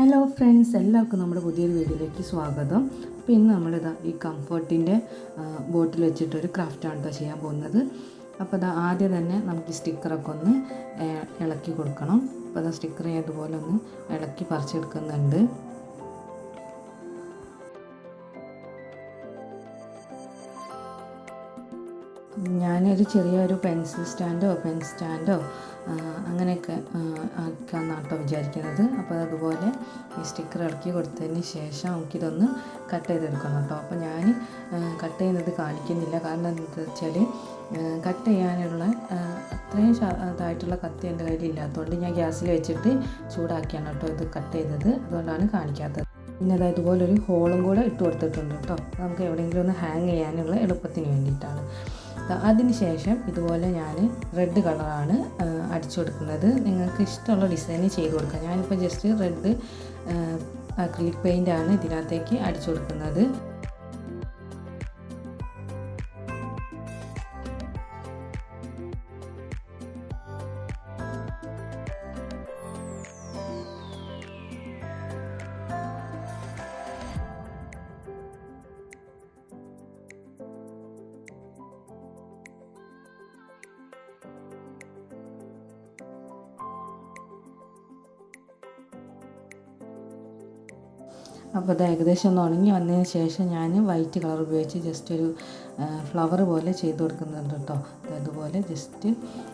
Hello friends എല്ലാവർക്കും നമ്മുടെ പുതിയൊരു വീഡിയോയിലേക്ക് സ്വാഗതം. അപ്പോൾ ഇന്ന് നമ്മളിതാ ഈ കംഫർട്ടിന്റെ ബോട്ടിൽ വെച്ചിട്ടൊരു ക്രാഫ്റ്റാണ് കേട്ടോ ചെയ്യാൻ പോകുന്നത്. അപ്പോൾ അതാ ആദ്യം തന്നെ നമുക്ക് സ്റ്റിക്കറൊക്കെ ഒന്ന് ഇളക്കി കൊടുക്കണം. അപ്പോൾ അതാ സ്റ്റിക്കർ ഇതുപോലെ ഒന്ന് ഇളക്കി പറിച്ചെടുക്കുന്നുണ്ട്. ഞാനൊരു ചെറിയൊരു പെൻസിൽ സ്റ്റാൻഡോ പെൻ സ്റ്റാൻഡോ അങ്ങനെയൊക്കെ ആക്കാമെന്നാണ് കേട്ടോ വിചാരിക്കുന്നത്. അപ്പോൾ അതുപോലെ ഈ സ്റ്റിക്കർ ഇറക്കി കൊടുത്തതിന് ശേഷം നമുക്കിതൊന്ന് കട്ട് ചെയ്തെടുക്കണം കേട്ടോ. അപ്പോൾ ഞാൻ കട്ട് ചെയ്യുന്നത് കാണിക്കുന്നില്ല. കാരണം എന്താണെന്ന് വെച്ചാൽ കട്ട് ചെയ്യാനുള്ള അത്രയും ഇതായിട്ടുള്ള കത്തി എന്റെ കയ്യിൽ ഇല്ലാത്തതുകൊണ്ട് ഞാൻ ഗ്യാസിൽ വെച്ചിട്ട് ചൂടാക്കിയാണ് കേട്ടോ ഇത് കട്ട് ചെയ്തത്. അതുകൊണ്ടാണ് കാണിക്കാത്തത്. പിന്നെ അതായത് ഇതുപോലെ ഒരു ഹോളും കൂടെ ഇട്ട് കൊടുത്തിട്ടുണ്ട് കേട്ടോ. നമുക്ക് എവിടെയെങ്കിലും ഒന്ന് ഹാങ് ചെയ്യാനുള്ള എളുപ്പത്തിന് വേണ്ടിയിട്ടാണ്. അതിന് ശേഷം ഇതുപോലെ ഞാൻ റെഡ് കളറാണ് അടിച്ചു കൊടുക്കുന്നത്. നിങ്ങൾക്ക് ഇഷ്ടമുള്ള ഡിസൈൻ ചെയ്ത് കൊടുക്കാം. ഞാനിപ്പോൾ ജസ്റ്റ് റെഡ് അക്രിലിക് പെയിന്റാണ് ഇതിനകത്തേക്ക് അടിച്ചു കൊടുക്കുന്നത്. അപ്പോൾ അത് ഏകദേശം ഒന്ന് ഉണങ്ങി വന്നതിന് ശേഷം ഞാൻ വൈറ്റ് കളർ ഉപയോഗിച്ച് ജസ്റ്റ് ഒരു ഫ്ലവർ പോലെ ചെയ്ത് കൊടുക്കുന്നുണ്ട് കേട്ടോ. അതുപോലെ ജസ്റ്റ്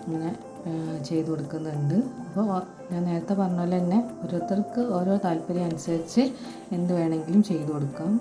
ഇങ്ങനെ ചെയ്ത് കൊടുക്കുന്നുണ്ട്. അപ്പോൾ ഞാൻ നേരത്തെ പറഞ്ഞ പോലെ തന്നെ ഓരോരുത്തർക്ക് ഓരോ താല്പര്യം അനുസരിച്ച് എന്ത് വേണമെങ്കിലും ചെയ്ത് കൊടുക്കാം.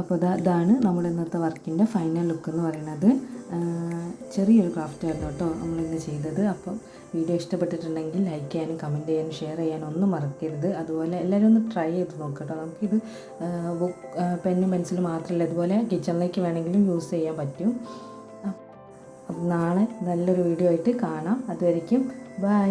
അപ്പോൾ ഇതാ ഇതാണ് നമ്മൾ ഇന്നത്തെ വർക്കിന്റെ ഫൈനൽ ലുക്ക് എന്ന് പറയുന്നത്. ചെറിയൊരു ക്രാഫ്റ്റ് ആയിരുന്നു കേട്ടോ നമ്മളിന്ന് ചെയ്തത്. അപ്പം വീഡിയോ ഇഷ്ടപ്പെട്ടിട്ടുണ്ടെങ്കിൽ ലൈക്ക് ചെയ്യാനും കമന്റ് ചെയ്യാനും ഷെയർ ചെയ്യാനും ഒന്നും മറക്കരുത്. അതുപോലെ എല്ലാവരും ഒന്ന് ട്രൈ ചെയ്ത് നോക്കട്ടോ നമുക്കിത് ബുക്ക് പെന്നും പെൻസിലും മാത്രമല്ല ഇതുപോലെ കിച്ചണിലേക്ക് വേണമെങ്കിലും യൂസ് ചെയ്യാൻ പറ്റും. അപ്പം നാളെ നല്ലൊരു വീഡിയോ ആയിട്ട് കാണാം. അതുവരയ്ക്കും ബൈ